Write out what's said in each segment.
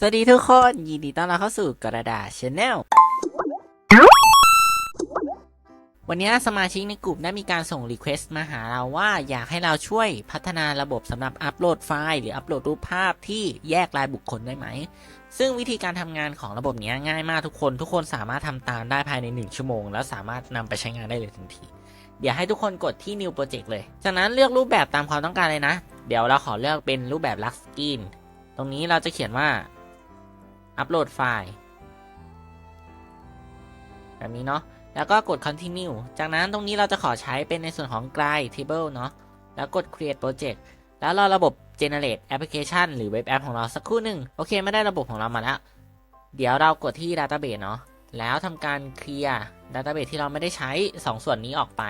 สวัสดีทุกคนยินดีต้อนรับเข้าสู่กระดาษชาแนลวันนี้สมาชิกในกลุ่มได้มีการส่งรีเควสต์มาหาเราว่าอยากให้เราช่วยพัฒนาระบบสำหรับอัปโหลดไฟล์หรืออัปโหลดรูปภาพที่แยกรายบุคคลได้ไหม ซึ่งวิธีการทำงานของระบบนี้ง่ายมากทุกคน ทุกคนสามารถทำตามได้ภายใน 1 ชั่วโมง แล้วสามารถนำไปใช้งานได้เลยทันที เดี๋ยวให้ทุกคนกดที่ New Project เลย จากนั้นเลือกรูปแบบตามความต้องการเลยนะ เดี๋ยวเราขอเลือกเป็นรูปแบบ Lux Skin ตรงนี้เราจะเขียนว่า อัปโหลดไฟล์แบบนี้เนาะ แล้วก็กด continue จากนั้นตรงนี้เราจะขอใช้เป็นในส่วนของ guide table เนาะ แล้วกด create project แล้วรอระบบ generate application หรือ web app ของเราสักครู่หนึ่งโอเค ไม่ได้ระบบของเรามาแล้ว เดี๋ยวเรากดที่ database เนาะ แล้วทำการเคลียร์ database ที่เราไม่ได้ใช้ 2 ส่วนนี้ออกไป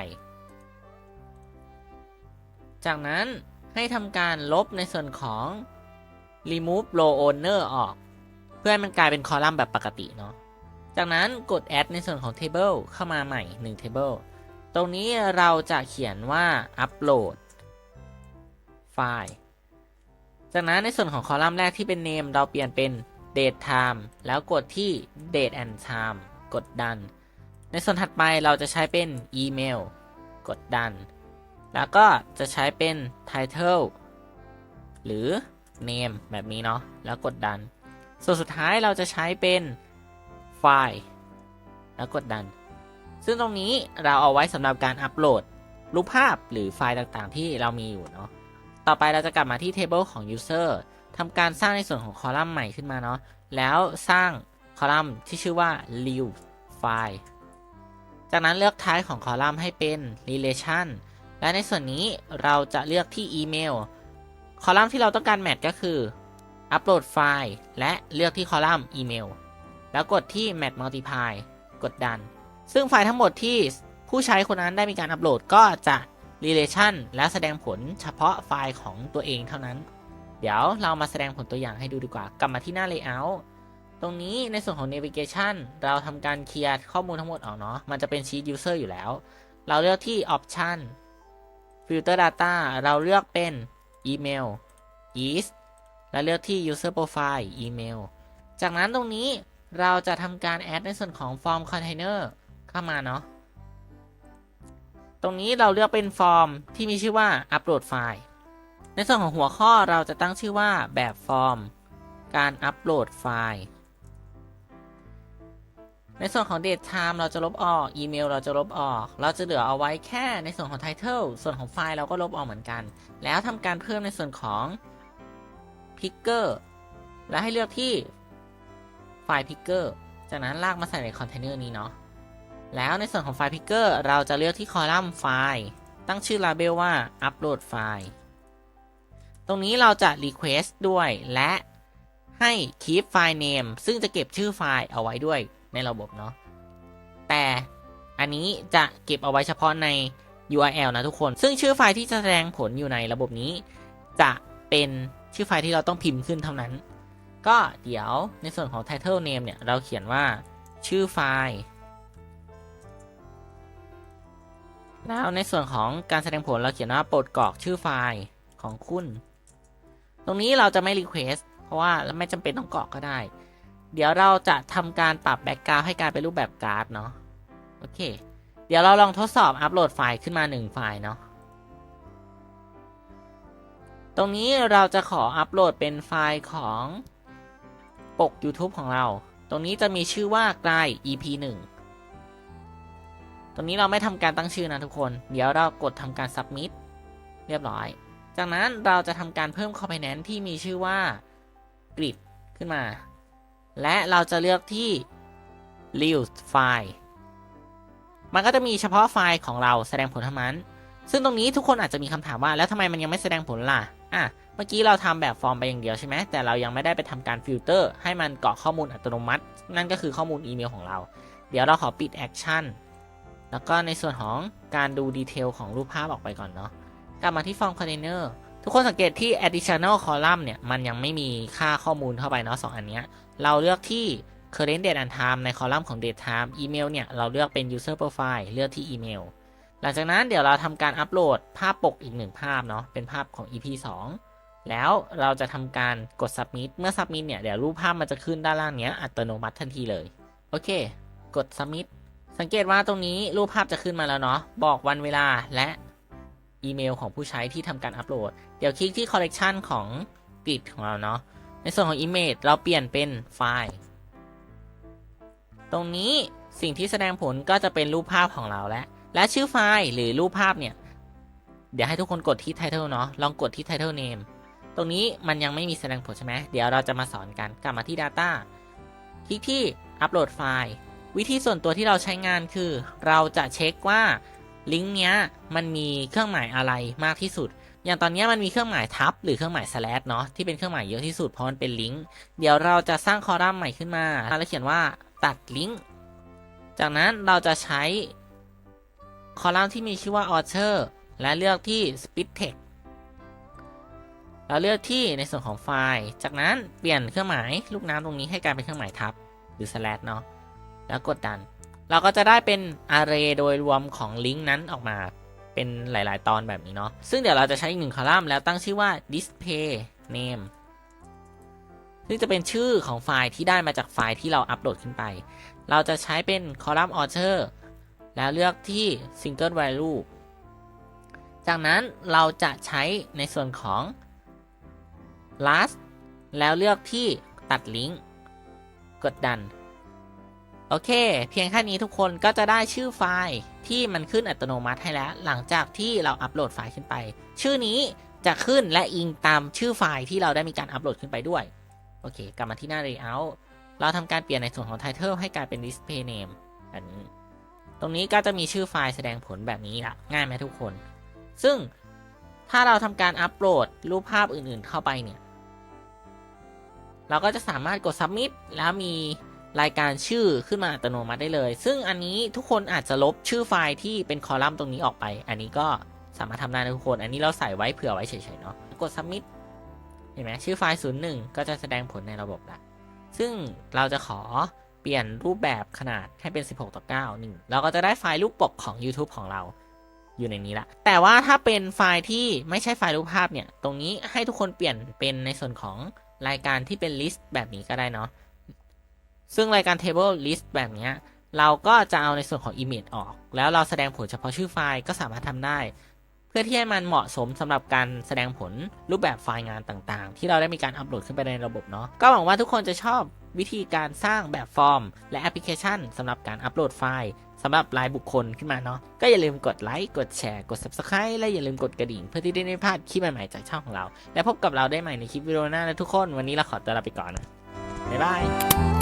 จากนั้นให้ทำการลบในส่วนของ remove row owner ออก พื่อให้มันกลายเป็นคอลัมน์แบบปกติเนาะ จากนั้นกด add ในส่วนของ table เข้ามาใหม่ 1 table ตรงนี้เราจะเขียนว่า upload ไฟล์ จากนั้นในส่วนของคอลัมน์แรกที่เป็น name เราเปลี่ยนเป็น date time แล้วกดที่ date and time กดดัน ในส่วนถัดไปเราจะใช้เป็นอีเมลกดดัน แล้วก็จะใช้เป็น title หรือ name แบบนี้เนาะ แล้วกดดัน ส่วนสุดท้ายเราจะใช้เป็นไฟล์แล้วกดดัน ซึ่งตรงนี้เราเอาไว้สำหรับการอัปโหลดรูปภาพหรือไฟล์ต่างๆ ที่เรามีอยู่เนาะ ต่อไปเราจะกลับมาที่ table ของ user ทำการสร้างในส่วนของคอลัมน์ใหม่ขึ้นมาเนาะ แล้วสร้างคอลัมน์ที่ชื่อว่า new file จากนั้นเลือกท้ายของคอลัมน์ให้เป็น relation และในส่วนนี้เราจะเลือกที่อีเมลคอลัมน์ที่เราต้องการแมทก็คือ อัปโหลดไฟล์ และเลือกที่คอลัมน์อีเมล แล้วกดที่ Match Multiply กดดัน ซึ่งไฟล์ทั้งหมดที่ผู้ใช้คนนั้นได้มีการอัปโหลดก็จะ relation และแสดงผลเฉพาะไฟล์ของตัวเองเท่านั้น เดี๋ยวเรามาแสดงผลตัวอย่างให้ดูดีกว่า กลับมาที่หน้า Layout ตรงนี้ในส่วนของ Navigation เราทำการเคลียร์ข้อมูลทั้งหมดออกเนาะ มันจะเป็น Sheet User อยู่แล้ว เราเลือกที่ Option Filter Data เราเลือกเป็น Email is และเลือกที่ user profile email จากนั้นตรงนี้เราจะทำการแอดในส่วนของ form container เข้ามาเนาะ ตรงนี้เราเลือกเป็นฟอร์มที่มีชื่อว่า upload file ในส่วนของหัวข้อเราจะตั้งชื่อว่าแบบฟอร์ม การอัปโหลดไฟล์ ในส่วนของ date time เราจะลบออก อีเมลเราจะลบออก เราจะเหลือเอาไว้แค่ในส่วนของ title ส่วนของไฟล์เราก็ลบออกเหมือนกัน แล้วทำการเพิ่มในส่วนของ picker และให้เลือกที่ไฟล์ picker จากนั้นลากมาใส่ในคอนเทนเนอร์นี้เนาะแล้วในส่วนของไฟล์ picker เราจะเลือกที่คอลัมน์ไฟล์ ตั้งชื่อ label ว่า upload ไฟล์ ตรงนี้เราจะ request ด้วยและให้ keep file name ซึ่งจะเก็บชื่อไฟล์เอาไว้ด้วยในระบบเนาะแต่อันนี้จะเก็บเอาไว้เฉพาะใน URL นะทุกคน ซึ่งชื่อไฟล์ที่จะแสดงผลอยู่ในระบบนี้ จะเป็น ชื่อไฟล์ที่เราต้องพิมพ์ขึ้นเท่านั้น ก็เดี๋ยวในส่วนของ title name เนี่ย เราเขียนว่าชื่อไฟล์ แล้วในส่วนของการแสดงผลเราเขียนว่าโปรดกรอกชื่อไฟล์ของคุณ ตรงนี้เราจะไม่ request เพราะว่าไม่จำเป็นต้องกรอกก็ได้ เดี๋ยวเราจะทำการปรับแบ็กกราวให้กลายเป็นรูปแบบการ์ดเนาะ โอเค เดี๋ยวเราลองทดสอบอัปโหลดไฟล์ขึ้นมา 1 ไฟล์เนาะ ตรงนี้เราจะขออัปโหลดเป็นไฟล์ของปก YouTube ของเรา ตรงนี้จะมีชื่อว่าไกล EP 1 ตรงนี้เราไม่ทำการตั้งชื่อนะทุกคน เดี๋ยวเรากดทำการ submit เรียบร้อย จากนั้นเราจะทำการเพิ่ม component ที่มีชื่อว่า grid ขึ้นมา และเราจะเลือกที่ reuse file มันก็จะมีเฉพาะไฟล์ของเราแสดงผลเท่านั้น ซึ่งตรงนี้ทุกคนอาจจะมีคำถามว่าแล้วทำไมมันยังไม่แสดงผลล่ะ อะเมื่อกี้เราทำแบบฟอร์มไปอย่างเดียวใช่ไหมแต่เรายังไม่ได้ไปทำการฟิลเตอร์ให้มันเกาะข้อมูลอัตโนมัติ นั่นก็คือข้อมูลอีเมลของเรา เดี๋ยวเราขอปิดแอคชั่นแล้วก็ในส่วนของการดูดีเทลของรูปภาพออกไปก่อนเนาะกลับมาที่ฟอร์มคอนเทนเนอร์ทุกคนสังเกตที่ additional column เนี่ย มันยังไม่มีค่าข้อมูลเข้าไปเนาะสองอันเนี้ยเราเลือกที่ current date and time ในคอลัมน์ของ date time อีเมลเนี่ย เราเลือกเป็น user profile เลือกที่อีเมล หลังจากนั้นเดี๋ยวเราทำการอัปโหลดภาพปกอีกหนึ่งภาพเนาะเป็นภาพของ EP 2 แล้วเราจะทำการกด submit เมื่อ submit เนี่ยเดี๋ยวรูปภาพมันจะขึ้นด้านล่างเนี้ยอัตโนมัติทันทีเลย โอเค กด submit สังเกตว่าตรงนี้รูปภาพจะขึ้นมาแล้วเนาะบอกวันเวลาและอีเมลของผู้ใช้ที่ทำการอัปโหลด เดี๋ยวคลิกที่ collection ของกริดของเราเนาะในส่วนของ image เราเปลี่ยนเป็นไฟล์ ตรงนี้สิ่งที่แสดงผลก็จะเป็นรูปภาพของเราและ และชื่อไฟล์หรือรูปภาพเนี่ย เดี๋ยวให้ทุกคนกดที่ title เนาะลองกดที่ title name ตรงนี้มันยังไม่มีแสดงผลใช่ไหมเดี๋ยวเราจะมาสอนกันกลับมาที่ data คลิกที่อัปโหลดไฟล์วิธีส่วนตัวที่เราใช้งานคือ เราจะเช็คว่าลิงก์เนี้ยมันมีเครื่องหมายอะไรมากที่สุด อย่างตอนนี้มันมีเครื่องหมายทับหรือเครื่องหมาย slash เนาะที่เป็นเครื่องหมายเยอะที่สุดเพราะมันเป็นลิงก์เดี๋ยวเราจะสร้างคอลัมน์ใหม่ขึ้นมาแล้วเขียนว่าตัดลิงก์จากนั้นเราจะใช้ คอลัมน์ที่มีชื่อว่า author และเลือกที่ speed text เราเลือกที่ในส่วนของไฟล์ จากนั้นเปลี่ยนเครื่องหมายลูกน้ำตรงนี้ให้กลายเป็นเครื่องหมายทับหรือ slash เนาะ แล้วกดดัน เราก็จะได้เป็น array โดยรวมของลิงก์นั้นออกมาเป็นหลาย ๆ ตอนแบบนี้เนาะ ซึ่งเดี๋ยวเราจะใช้อีกหนึ่งคอลัมน์แล้วตั้งชื่อว่า display name ซึ่งจะเป็นชื่อของไฟล์ที่ได้มาจากไฟล์ที่เราอัปโหลดขึ้นไป เราจะใช้เป็นคอลัมน์ author แล้วเลือกที่ single value จากนั้นเราจะใช้ในส่วนของ last แล้วเลือกที่ตัดลิงก์กดดัน โอเค เพียงแค่นี้ทุกคนก็จะได้ชื่อไฟล์ที่มันขึ้นอัตโนมัติให้แล้ว หลังจากที่เราอัปโหลดไฟล์ขึ้นไป ชื่อนี้จะขึ้นและอิงตามชื่อไฟล์ที่เราได้มีการอัปโหลดขึ้นไปด้วย โอเค กลับมาที่หน้า layout เราทำการเปลี่ยนในส่วนของ title ให้กลายเป็น display name แบบนี้ ตรงนี้ก็จะมีชื่อไฟล์แสดงผลแบบนี้ละง่ายไหมทุกคน ซึ่งถ้าเราทำการอัปโหลดรูปภาพอื่นๆเข้าไปเนี่ย เราก็จะสามารถกด submit แล้วมีรายการชื่อขึ้นมาอัตโนมัติได้เลย ซึ่งอันนี้ทุกคนอาจจะลบชื่อไฟล์ที่เป็นคอลัมน์ตรงนี้ออกไป อันนี้ก็สามารถทำได้นะทุกคน อันนี้เราใส่ไว้เผื่อไว้เฉยๆเนาะ กด submit เห็นไหมชื่อไฟล์ 01 ก็จะแสดงผลในระบบละซึ่งเราจะขอ ปลี่ยนรูปแบบขนาดให้เป็น 16 ต่อ9นี่เราก็จะได้ไฟล์รูปปกของ YouTube ของเราอยู่ในนี้ละ แต่ว่าถ้าเป็นไฟล์ที่ไม่ใช่ไฟล์รูปภาพเนี่ย ตรงนี้ให้ทุกคนเปลี่ยนเป็นในส่วนของรายการที่เป็น list แบบนี้ก็ได้เนาะ ซึ่งรายการ table list แบบนี้เราก็จะเอาในส่วนของ image ออก แล้วเราแสดงผลเฉพาะชื่อไฟล์ก็สามารถทำได้ เพื่อที่ให้มันเหมาะสมสำหรับการแสดงผลรูปแบบไฟล์งานต่างๆ ที่เราได้มีการอัปโหลดขึ้นไปในระบบเนาะ ก็หวังว่าทุกคนจะชอบ วิธีการสร้างแบบฟอร์ม และแอปพลิเคชันสำหรับการอัปโหลดไฟล์สำหรับรายบุคคลขึ้นมาเนาะก็อย่าลืมกดไลค์กดแชร์กด subscribe และอย่าลืมกดกระดิ่งเพื่อที่ได้ไม่พลาดคลิปใหม่ๆจากช่องของเรา และพบกับเราได้ใหม่ในคลิปวิดีโอหน้านะทุกคนวันนี้เราขอตัวลาไปก่อนนะบ๊ายบาย